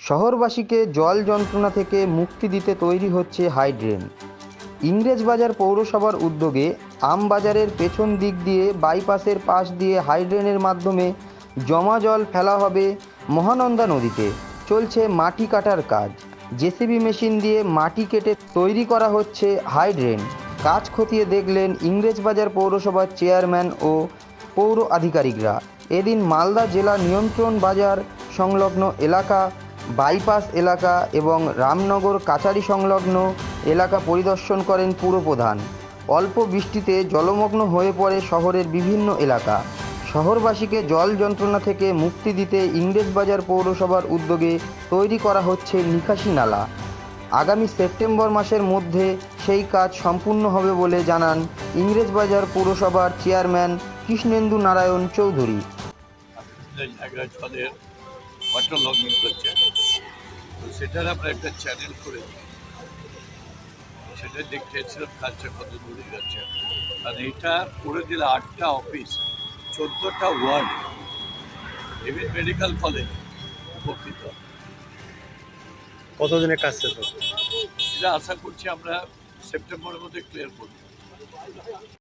শহরবাসীকে জল যন্ত্রণা থেকে মুক্তি দিতে তৈরি হচ্ছে হাইড্রেন। ইংরেজবাজার পৌরসভার উদ্যোগে আমবাজারের পেছন দিক দিয়ে বাইপাসের পাশ দিয়ে হাইড্রেনের মাধ্যমে জমা জল ফেলা হবে মহানন্দা নদীতে। চলছে মাটি কাটার কাজ। জেসিবি মেশিন দিয়ে মাটি কেটে তৈরি করা হচ্ছে হাইড্রেন। কাজ খতিয়ে দেখলেন ইংরেজবাজার পৌরসভার চেয়ারম্যান ও পৌর আধিকারিকরা। এদিন মালদা জেলা নিয়ন্ত্রণ বাজার সংলগ্ন এলাকা বাইপাস এলাকা এবং রামনগর কাচারি সংলগ্ন এলাকা পরিদর্শন করেন পুরপ্রধান। অল্প বৃষ্টিতে জলমগ্ন হয়ে পড়ে শহরের বিভিন্ন এলাকা। শহরবাসীকে জল যন্ত্রণা থেকে মুক্তি দিতে ইংরেজবাজার পৌরসভার উদ্যোগে তৈরি করা হচ্ছে নিকাশি নালা। আগামী সেপ্টেম্বর মাসের মধ্যে সেই কাজ সম্পূর্ণ হবে বলে জানান ইংরেজবাজার পৌরসভার চেয়ারম্যান কৃষ্ণেন্দু নারায়ণ চৌধুরী। তো সেটার আমরা একটা চ্যানেল করেছি। সেটা দেখতে এসেছিলাম কাজটা কত দূরে যাচ্ছে আর এটা করে দিলে আটটা অফিস চোদ্দোটা ওয়ার্ড এভিন মেডিকেল কলেজ উপকৃত। কতদিনের কাজ শেষ হবে এটা আশা করছি আমরা সেপ্টেম্বরের মধ্যে ক্লিয়ার করব।